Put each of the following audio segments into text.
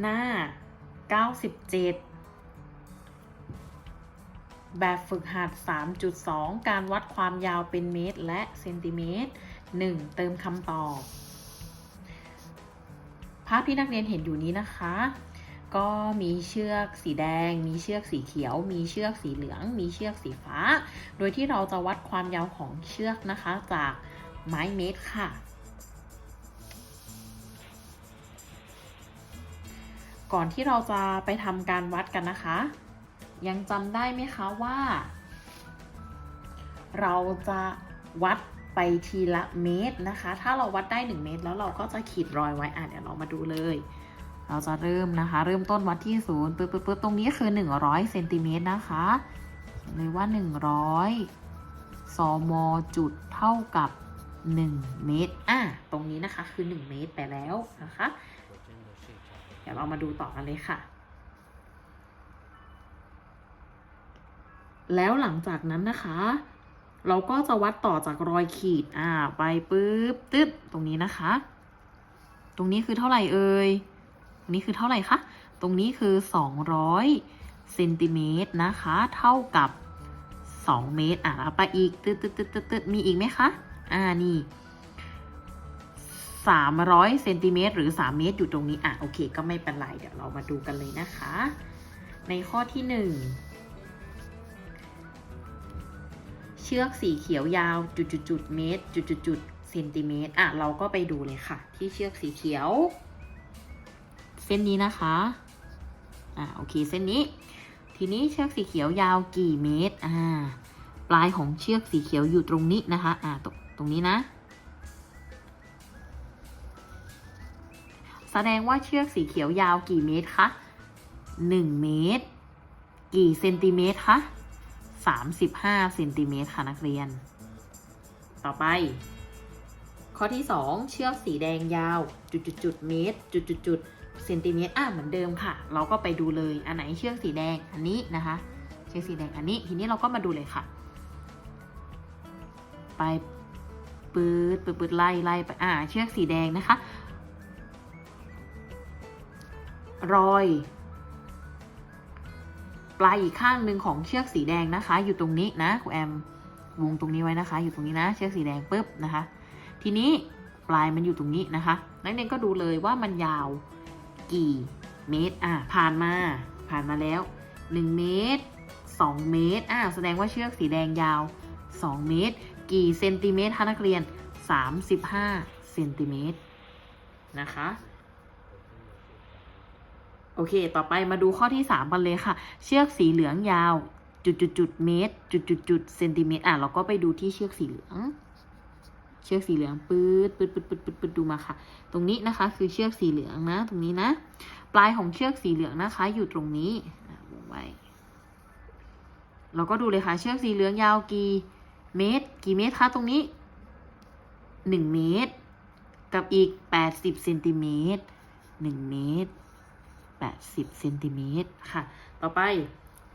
หน้า 97 แบบฝึกหัด 3.2 การวัดความยาวเป็นเมตรและเซนติเมตร 1. เติมคำตอบภาพที่นักเรียนเห็นอยู่นี้นะคะ ก็มีเชือกสีแดง มีเชือกสีเขียว มีเชือกสีเหลือง มีเชือกสีฟ้า โดยที่เราจะวัดความยาวของเชือกนะคะ จากไม้เมตรค่ะ ก่อนที่เราจะไปทำการวัดกันนะคะ ยังจำได้ไหมคะว่า เราจะวัดไปทีละเมตรนะคะ ถ้าเราวัดได้ 1 เมตร แล้วเราก็จะขีดรอยไว้อะเดี๋ยวเรามาดูเลย เราจะเริ่มนะคะ เริ่มต้นวัดที่ศูนย์ปึ๊บปึ๊บปึ๊บตรงนี้คือ 100เซนติเมตรนะคะเลยว่า 100สมจุดเท่ากับ 1 เมตรอะตรงนี้นะคะคือ 1 เมตรไปแล้วนะคะ ดี๋ยวเรามาดูต่อกันเลยค่ะ แล้วหลังจากนั้นนะคะ เราก็จะวัดต่อจากรอยขีดอ่าไปปุ๊บตึ๊บตรงนี้นะคะ ตรงนี้คือเท่าไหร่เอ่ยตรงนี้คือเท่าไหร่คะตรงนี้คือ 200เซนติเมตรนะคะ เท่ากับ 2 เมตรอะไปอีกตืดตึ๊ดตึ๊ดตึ๊ดตึ๊ดมีอีกไหมคะ อ่านี่ 300เซนติเมตรหรือ 3 เมตรอยู่ตรงนี้ อะ โอเค ก็ไม่เป็นไร เดี๋ยวเรามาดูกันเลยนะคะ ในข้อที่ 1 เชือกสีเขียวยาวจุดจุดจุดเมตรจุดจุดจุดเซนติเมตร อะ เราก็ไปดูเลยค่ะ ที่เชือกสีเขียว เส้นนี้นะคะ อ่าโอเค เส้นนี้ ทีนี้เชือกสีเขียวยาวกี่เมตร อ่า ปลายของเชือกสีเขียวอยู่ตรงนี้นะคะ อ่าตรงตรงนี้นะ แสดงว่าเชือกสีเขียวยาวกี่เมตรคะหนึ่งเมตร กี่เซนติเมตรคะสามสิบห้าเซนติเมตรค่ะนักเรียน ต่อไป ข้อที่สองเชือกสีแดงยาว จุดจุดจุดเมตร จุดจุดจุดเซนติเมตรอะเหมือนเดิมค่ะ เราก็ไปดูเลยอันไหนเชือกสีแดงอันนี้นะคะ เชือกสีแดงอันนี้ทีนี้เราก็มาดูเลยค่ะ ไปปืดปืดปืดไล่ไล่ไปอ่าเชือกสีแดงนะคะ รอย ปลายอีกข้างหนึ่งของเชือกสีแดงนะคะ อยู่ตรงนี้นะครูแอมวงตรงนี้ไว้นะคะ อยู่ตรงนี้นะ เชือกสีแดงปุ๊บนะคะ ทีนี้ปลายมันอยู่ตรงนี้นะคะนักเรียนก็ดูเลยว่ามันยาวกี่เมตรอะผ่านมาผ่านมาแล้ว 1 เมตร 2 เมตรอะแสดงว่าเชือกสีแดงยาว 2 เมตร กี่เซนติเมตรคะนักเรียน 35เซนติเมตรนะคะ โอเค ต่อไปมาดูข้อที่3กันเลยค่ะ เชือกสีเหลืองยาว จุดจุดจุดเมตร จุดจุดจุดเซนติเมตร อะ เราก็ไปดูที่เชือกสีเหลือง เชือกสีเหลืองปื๊ดปื๊ดปื๊ดปื๊ดปื๊ดปื๊ดดูมาค่ะ ตรงนี้นะคะ คือเชือกสีเหลืองนะ ตรงนี้นะ ปลายของเชือกสีเหลืองนะคะ อยู่ตรงนี้วงไว้ เราก็ดูเลยค่ะ เชือกสีเหลืองยาวกี่เมตร กี่เมตรคะ ตรงนี้ 1 เมตร กับอีก 80เซนติเมตร1เมตร 80เซนติเมตรค่ะ ต่อไป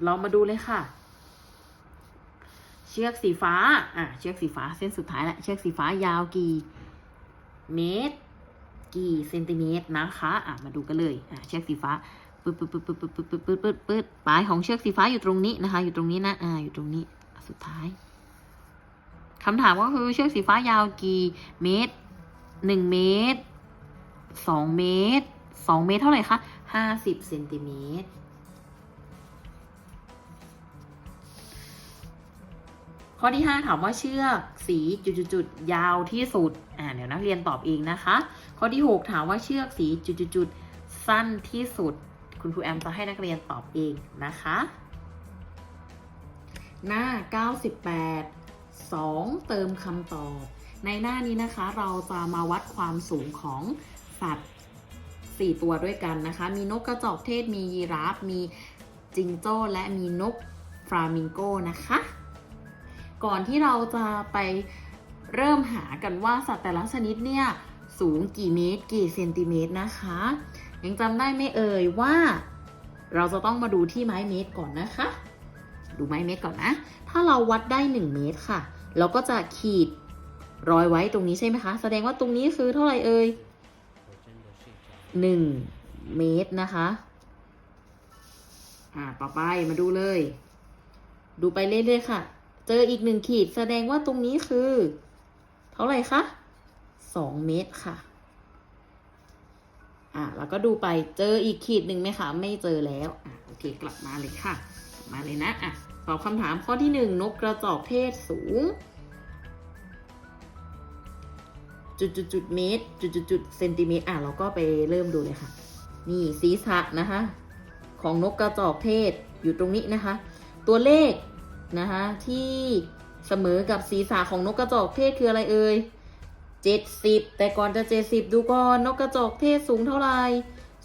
เรามาดูเลยค่ะ เชือกสีฟ้า อะ เชือกสีฟ้าเส้นสุดท้ายละ เชือกสีฟ้ายาวกี่เมตร กี่เซนติเมตรนะคะ อะ มาดูกันเลย อะ เชือกสีฟ้าปึ๊ดปึ๊ดปึ๊ดปึ๊ดปึ๊ดปึ๊ดปึ๊ดปึ๊ดปึ๊ดปลายของเชือกสีฟ้าอยู่ตรงนี้นะคะ อยู่ตรงนี้นะ อ่า อยู่ตรงนี้ สุดท้ายคำถามก็คือเชือกสีฟ้ายาวกี่เมตรหนึ่งเมตรสองเมตรสองเมตรเท่าไหร่คะ ห้าสิบเซนติเมตรข้อที่ 5 ถามว่าเชือกสีจุดๆยาวที่สุด อ่าเดี๋ยวนักเรียนตอบเองนะคะ ข้อที่ 6 ถามว่าเชือกสีจุดๆสั้นที่สุด คุณครูแอมจะให้นักเรียนตอบเองนะคะ หน้า 98 2 เติมคำตอบ ในหน้านี้นะคะเราจะมาวัดความสูงของสัตว์ 4 ตัวด้วยกันนะคะ มีนกกระจอกเทศ มียีราฟ มีจิงโจ้ และมีนกฟลามิงโกนะคะ ก่อนที่เราจะไปเริ่มหากันว่าสัตว์แต่ละชนิดเนี่ยสูงกี่เมตร กี่เซนติเมตรนะคะ ยังจำได้ไหมเอ่ยว่า เราจะต้องมาดูที่ไม้เมตรก่อนนะคะ ดูไม้เมตรก่อนนะ ถ้าเราวัดได้ 1 เมตรค่ะ เราก็จะขีดรอยไว้ตรงนี้ใช่ไหมคะ แสดงว่าตรงนี้คือเท่าไหร่เอ่ย 1เมตรนะคะ อ่า ต่อไปมาดูเลย ดูไปเรื่อยๆค่ะ เจออีกหนึ่งขีดแสดงว่าตรงนี้คือ เท่าไหร่คะสองเมตรค่ะ อ่าแล้วก็ดูไปเจออีกขีดหนึ่งไหมคะ ไม่เจอแล้ว อะโอเค กลับมาเลยค่ะ มาเลยนะ อะ ตอบคำถามข้อที่หนึ่งนกกระจอกเทศสูง จุดจุดจุดเมตร จุดจุดจุดเซนติเมตร อะ เราก็ไปเริ่มดูเลยค่ะ นี่ศีรษะนะคะ ของนกกระจอกเทศอยู่ตรงนี้นะคะ ตัวเลขนะคะที่เสมอกับศีรษะของนกกระจอกเทศคืออะไรเอ่ยเจ็ดสิบแต่ก่อนจะเจ็ดสิบดูก่อนนกกระจอกเทศสูงเท่าไหร่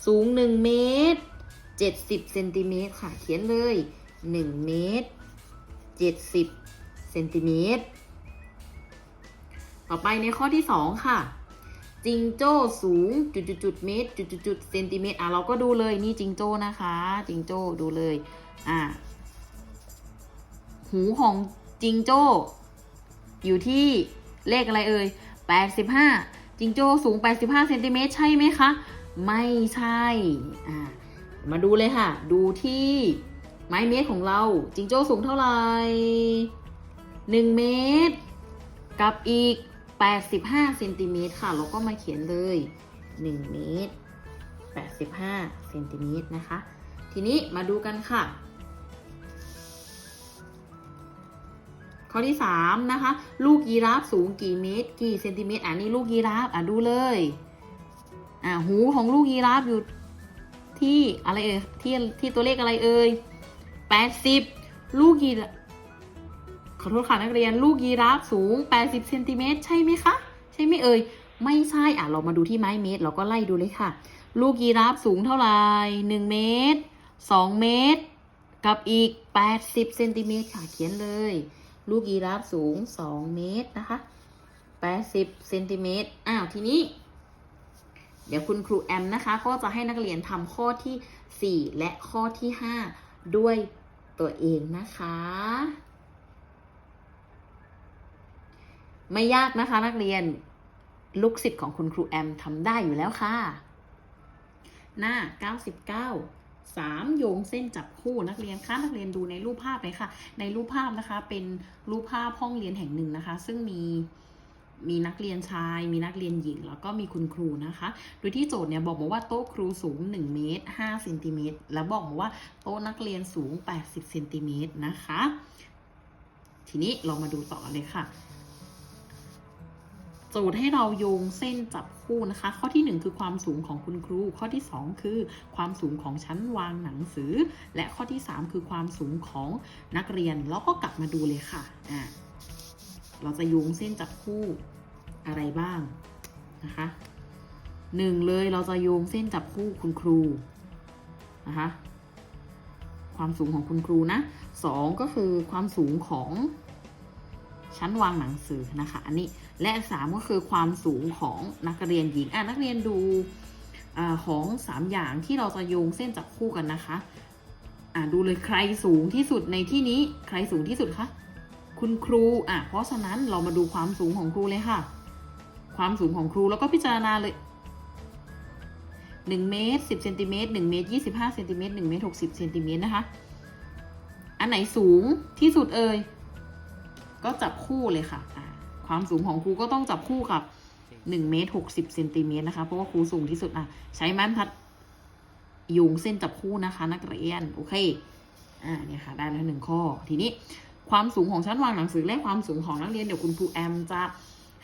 สูงหนึ่งเมตรเจ็ดสิบเซนติเมตรค่ะเขียนเลยหนึ่งเมตรเจ็ดสิบเซนติเมตร ต่อไปในข้อที่สองค่ะ จิงโจ้สูงจุดจุดจุดเมตรจุดจุดจุดเซนติเมตร อะ เราก็ดูเลยนี่จิงโจ้นะคะ จิงโจ้ดูเลย อะ หูของจิงโจ้ อยู่ที่เลขอะไรเอ่ย85 จิงโจ้สูง 85เซนติเมตรใช่ไหมคะ ไม่ใช่ อะมาดูเลยค่ะ ดูที่ไม้เมตรของเรา จิงโจ้สูงเท่าไหร่ 1 เมตร กับอีก 85เซนติเมตรค่ะ เราก็มาเขียนเลย 1 เมตร 85เซนติเมตรนะคะ ทีนี้มาดูกันค่ะ ข้อที่ 3 นะคะ ลูกยีราฟสูงกี่เมตร กี่เซนติเมตรอ่านี่ลูกยีราฟ อะดูเลย อ่าหูของลูกยีราฟอยู่ที่อะไรเอ่ยที่ที่ตัวเลขอะไรเอ่ย80 ลูกยีราฟ อโทษค่ะนักเรียนลูกยีราฟสูง 80เซนติเมตรใช่ไหมคะ ใช่ไหมเอ่ย ไม่ใช่อะเรามาดูที่ไม้เมตร เราก็ไล่ดูเลยค่ะ ลูกยีราฟสูงเท่าไหร่1เมตร 2 เมตร กับอีก 80เซนติเมตรค่ะเขียนเลย ลูกยีราฟสูง 2 เมตรนะคะ80เซนติเมตรอ้าวทีนี้ เดี๋ยวคุณครูแอมนะคะ ก็จะให้นักเรียนทำข้อที่ 4 และข้อที่ 5 ด้วยตัวเองนะคะ ไม่ยากนะคะนักเรียน ลูกศิษย์ของคุณครูแอมทำได้อยู่แล้วค่ะ หน้า 99 3โยงเส้นจับคู่นักเรียนคะนักเรียนดูในรูปภาพเลยค่ะ ในรูปภาพนะคะ เป็นรูปภาพห้องเรียนแห่งหนึ่งนะคะ ซึ่งมีมีนักเรียนชาย มีนักเรียนหญิง แล้วก็มีคุณครูนะคะ โดยที่โจทย์เนี่ยบอกมาว่าโต๊ะครูสูง 1 เมตร5เซนติเมตรแล้วบอกมาว่าโต๊ะนักเรียนสูง 80เซนติเมตรนะคะ ทีนี้เรามาดูต่อเลยค่ะ จทย์ให้เราโยงเส้นจับคู่นะคะ ข้อที่ 1 คือความสูงของคุณครู ข้อที่ 2 คือความสูงของชั้นวางหนังสือ และข้อที่ 3 คือความสูงของนักเรียน แล้วก็กลับมาดูเลยค่ะอ่าเราจะโยงเส้นจับคู่อะไรบ้างนะคะหนึ่งเลยเราจะโยงเส้นจับคู่คุณครูนะคะความสูงของคุณครูนะสองก็คือความสูงของชั้นวางหนังสือนะคะ อันนี้ และสามก็คือความสูงของนักเรียนหญิงอะนักเรียนดูอของสามอย่างที่เราจะโยงเส้นจับคู่กันนะคะอะดูเลยใครสูงที่สุดในที่นี้ใครสูงที่สุดคะคุณครูอะเพราะฉะนั้นเรามาดูความสูงของครูเลยค่ะ ความสูงของครูแล้วก็พิจารณาเลย1เมตร10เซนติเมตร1เมตร25เซนติเมตร1เมตร60เซนติเมตรนะคะ อันไหนสูงที่สุดเอ่ยก็จับคู่เลยค่ะอ่า ความสูงของครูก็ต้องจับคู่กับ1เมตร60เซนติเมตรนะคะ เพราะว่าครูสูงที่สุดอะ ใช้ไม้บรรทัดโยงเส้นจับคู่นะคะ นักเรียน โอเค อ่าเนี่ยค่ะ ได้แล้วหนึ่งข้อ ทีนี้ความสูงของชั้นวางหนังสือและความสูงของนักเรียนเดี๋ยวคุณครูแอมจะ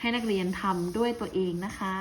ให้นักเรียนทำด้วยตัวเองนะคะ